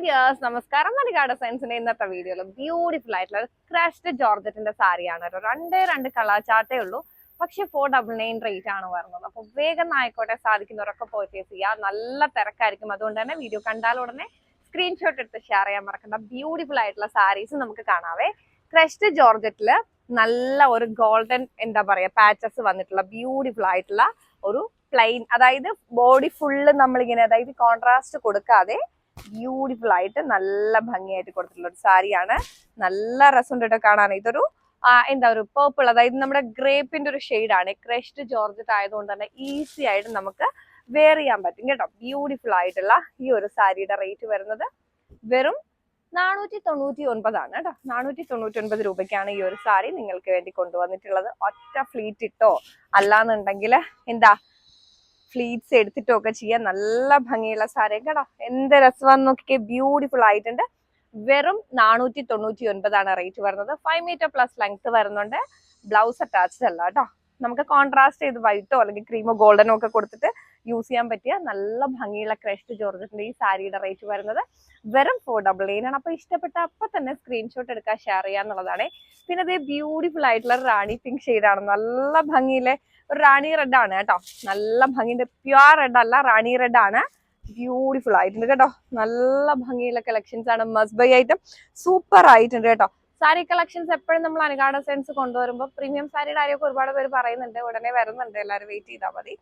Hi girls നമസ്കാരം. മണികാട് സയൻസിന്റെ ഇന്നത്തെ വീഡിയോയിൽ ബ്യൂട്ടിഫുൾ ആയിട്ടുള്ള ക്രാഷ്ഡ് ജോർജറ്റിന്റെ സാരിയാണ് കേട്ടോ. രണ്ടേ രണ്ട് കളർ ചാർട്ടേ ഉള്ളൂ. പക്ഷെ ഫോർ ഡബിൾ നയൻ റേറ്റ് ആണ് വരുന്നത്. അപ്പൊ വേഗം ആയിക്കോട്ടെ സാധിക്കുന്നവരൊക്കെ പർച്ചേസ് ചെയ്യുക. നല്ല തിരക്കായിരിക്കും. അതുകൊണ്ട് തന്നെ വീഡിയോ കണ്ടാൽ ഉടനെ സ്ക്രീൻഷോട്ട് എടുത്ത് ഷെയർ ചെയ്യാൻ മറക്കണ്ട. ബ്യൂട്ടിഫുൾ ആയിട്ടുള്ള സാരീസ് നമുക്ക് കാണാവേ. ക്രഷ്ഡ് ജോർജറ്റിൽ നല്ല ഒരു ഗോൾഡൻ എന്താ പറയാ പാച്ചസ് വന്നിട്ടുള്ള ബ്യൂട്ടിഫുൾ ആയിട്ടുള്ള ഒരു പ്ലെയിൻ അതായത് ബോഡി ഫുള്ള് നമ്മളിങ്ങനെ അതായത് കോൺട്രാസ്റ്റ് കൊടുക്കാതെ ബ്യൂട്ടിഫുൾ ആയിട്ട് നല്ല ഭംഗിയായിട്ട് കൊടുത്തിട്ടുള്ള ഒരു സാരിയാണ്. നല്ല രസമുണ്ട് കേട്ടോ കാണാൻ. ഇതൊരു എന്താ ഒരു പേർപ്പിൾ അതായത് നമ്മുടെ ഗ്രേപ്പിന്റെ ഒരു ആണ്. ക്രഷ്ഡ് ജോർജറ്റ് ആയതുകൊണ്ട് തന്നെ ഈസി ആയിട്ട് നമുക്ക് വെയർ ചെയ്യാൻ പറ്റും കേട്ടോ. ബ്യൂട്ടിഫുൾ ആയിട്ടുള്ള ഈ ഒരു സാരിയുടെ റേറ്റ് വരുന്നത് വെറും നാനൂറ്റി തൊണ്ണൂറ്റി ഒൻപതാണ് കേട്ടോ. നാനൂറ്റി തൊണ്ണൂറ്റി ഒൻപത് രൂപയ്ക്കാണ് ഈ ഒരു സാരി നിങ്ങൾക്ക് വേണ്ടി കൊണ്ടുവന്നിട്ടുള്ളത്. ഒറ്റ ഫ്ലീറ്റ് ഇട്ടോ? അല്ലാന്നുണ്ടെങ്കിൽ എന്താ ഫ്ലീറ്റ്സ് എടുത്തിട്ടും ഒക്കെ ചെയ്യാൻ നല്ല ഭംഗിയുള്ള സാരം കേട്ടോ എന്ത് രസമാണെന്ന് നോക്കിക്കേ ബ്യൂട്ടിഫുൾ ആയിട്ടുണ്ട്. വെറും നാനൂറ്റി തൊണ്ണൂറ്റി ഒൻപതാണ് റേറ്റ് വരുന്നത്. ഫൈവ് മീറ്റർ പ്ലസ് ലെങ്ത് വരുന്നുണ്ട്. ബ്ലൗസ് അറ്റാച്ച്ഡ് അല്ല കേട്ടോ. നമുക്ക് കോൺട്രാസ്റ്റ് ചെയ്ത് വൈറ്റോ അല്ലെങ്കിൽ ക്രീമോ ഗോൾഡനോ ഒക്കെ കൊടുത്തിട്ട് യൂസ് ചെയ്യാൻ പറ്റിയ നല്ല ഭംഗിയുള്ള ക്രഷ്ഡ് ജോർജറ്റിന്റെ ഈ സാരിയുടെ റേറ്റ് വരുന്നത് വെറും ഫോർ ഡബിൾ എയ്ൻ ആണ്. അപ്പൊ ഇഷ്ടപ്പെട്ട അപ്പൊ തന്നെ സ്ക്രീൻഷോട്ട് എടുക്കാൻ ഷെയർ ചെയ്യാന്നുള്ളതാണ് പിന്നെ ഇത് ബ്യൂട്ടിഫുൾ ആയിട്ടുള്ള റാണി പിങ്ക് ആണ്. നല്ല ഭംഗിയിലെ ഒരു റാണി റെഡ് ആണ് കേട്ടോ. നല്ല ഭംഗിന്റെ പ്യുവർ റെഡ് അല്ല റാണി റെഡ് ആണ്. ബ്യൂട്ടിഫുൾ ആയിട്ടുണ്ട് കേട്ടോ. നല്ല ഭംഗിയുള്ള കളക്ഷൻസ് ആണ്. മസ്ബൈ ഐറ്റം സൂപ്പർ ആയിട്ടുണ്ട് കേട്ടോ. സാരി കളക്ഷൻസ് എപ്പോഴും നമ്മൾ അനുഗാഡ സെൻസ് കൊണ്ടുവരുമ്പോൾ പ്രീമിയം സാരിയുടെ കാര്യമൊക്കെ ഒരുപാട് പേര് പറയുന്നുണ്ട്. ഉടനെ വരുന്നുണ്ട്. എല്ലാവരും വെയിറ്റ് ചെയ്താൽ മതി.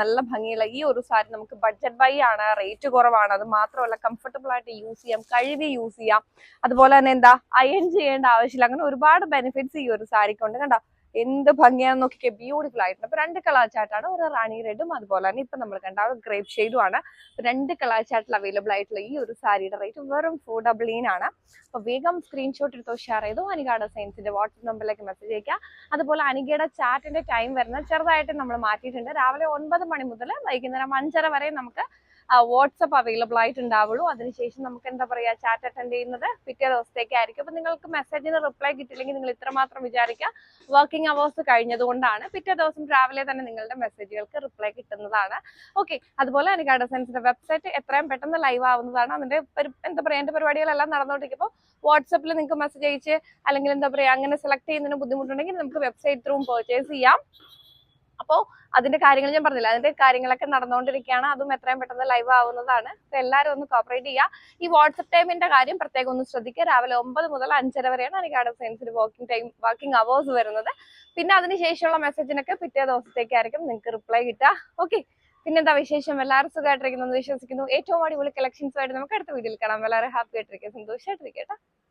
നല്ല ഭംഗിയുള്ള ഈ ഒരു സാരി നമുക്ക് ബഡ്ജറ്റ് ബൈ ആണ്. റേറ്റ് കുറവാണ്. അത് മാത്രമല്ല കംഫർട്ടബിൾ ആയിട്ട് യൂസ് ചെയ്യാം കഴുകി യൂസ് ചെയ്യാം. അതുപോലെ തന്നെ എന്താ അയൺ ചെയ്യേണ്ട ആവശ്യമില്ല. അങ്ങനെ ഒരുപാട് ബെനിഫിറ്റ്സ് ഈ ഒരു സാരിക്കുണ്ട്. കണ്ടോ? എന്ത് ഭംഗിയാന്ന് നോക്കിക്കേ ബ്യൂട്ടിഫുൾ ആയിട്ടുണ്ട്. അപ്പൊ രണ്ട് കളർ ചാർട്ടാണ് ഒരു റാണി റെഡും അതുപോലെ തന്നെ ഇപ്പൊ നമ്മൾ കണ്ട ഒരു ഗ്രേപ്പ് ഷെയ്ഡും ആണ്. രണ്ട് കളർ ചാർട്ടിൽ അവൈലബിൾ ആയിട്ടുള്ള ഈ ഒരു സാരിയുടെ റേറ്റ് വെറും ഫോർ ഡബിൾ ആണ്. അപ്പൊ വേഗം സ്ക്രീൻഷോട്ട് എടുത്തോ ഷെയർ ചെയ്തോ. അനികാട സയൻസിന്റെ വാട്സ്ആപ്പ് നമ്പറിലേക്ക് മെസ്സേജ് അയക്കുക അതുപോലെ അനികയുടെ ചാറ്റിന്റെ ടൈം വരുന്നത് ചെറുതായിട്ട് നമ്മൾ മാറ്റിയിട്ടുണ്ട്. രാവിലെ ഒൻപത് മണി മുതൽ വൈകുന്നേരം അഞ്ചര വരെ നമുക്ക് വാട്സപ്പ് അവൈലബിൾ ആയിട്ടുണ്ടാവുള്ളൂ. അതിനുശേഷം നമുക്ക് എന്താ പറയാ ചാറ്റ് അറ്റൻഡ് ചെയ്യുന്നത് പിറ്റേ ദിവസത്തേക്കായിരിക്കും. അപ്പം നിങ്ങൾക്ക് മെസ്സേജിന് റിപ്ലൈ കിട്ടില്ലെങ്കിൽ നിങ്ങൾ ഇത്രമാത്രം വിചാരിക്കുക. വർക്കിംഗ് അവേഴ്സ് കഴിഞ്ഞതുകൊണ്ടാണ്. പിറ്റേ ദിവസം രാവിലെ തന്നെ നിങ്ങളുടെ മെസ്സേജുകൾക്ക് റിപ്ലൈ കിട്ടുന്നതാണ്. ഓക്കെ അതുപോലെ എനിക്ക് അഡസൻസിന്റെ വെബ്സൈറ്റ് എത്രയും പെട്ടെന്ന് ലൈവ് ആവുന്നതാണ്. അതിന്റെ എന്താ പറയാ എന്റെ പരിപാടികളെല്ലാം നടന്നുകൊണ്ടിരിക്കുമ്പോൾ വാട്സപ്പിൽ നിങ്ങൾക്ക് മെസ്സേജ് അയച്ച് അല്ലെങ്കിൽ എന്താ പറയാ അങ്ങനെ സെലക്ട് ചെയ്യുന്നതിന് ബുദ്ധിമുട്ടുണ്ടെങ്കിൽ നമുക്ക് വെബ്സൈറ്റ് ത്രൂ പർച്ചേസ് ചെയ്യാം. അപ്പോൾ അതിന്റെ കാര്യങ്ങൾ ഞാൻ പറഞ്ഞില്ല? അതിന്റെ കാര്യങ്ങളൊക്കെ നടന്നുകൊണ്ടിരിക്കുകയാണ് അതും എത്രയും പെട്ടെന്ന് ലൈവ് ആവുന്നതാണ്. അപ്പൊ എല്ലാവരും ഒന്ന് കോപ്പറേറ്റ് ചെയ്യുക. ഈ വാട്സപ്പ് ടൈമിന്റെ കാര്യം പ്രത്യേകം ഒന്ന് ശ്രദ്ധിക്കുക. രാവിലെ ഒമ്പത് മുതൽ അഞ്ചര വരെയാണ് അനികാട് സയൻസിൽ വർക്കിംഗ് ടൈം വർക്കിംഗ് അവേഴ്സ് വരുന്നത്. പിന്നെ അതിനുശേഷമുള്ള മെസ്സേജിനൊക്കെ പിറ്റേ ദിവസത്തേക്കായിരിക്കും നിങ്ങൾക്ക് റിപ്ലൈ കിട്ടുക. ഓക്കെ പിന്നെന്താ വിശേഷം? എല്ലാവരും സുഖമായിട്ടിരിക്കുന്നു എന്ന് വിശ്വസിക്കുന്നു. ഏറ്റവും അടിപൊളി കളക്ഷൻസുമായിട്ട് നമുക്ക് അടുത്ത വീഡിയോയിൽ കാണാം. എല്ലാവരും ഹാപ്പി ആയിട്ടിരിക്കുക. സന്തോഷമായിട്ടിരിക്കട്ടെ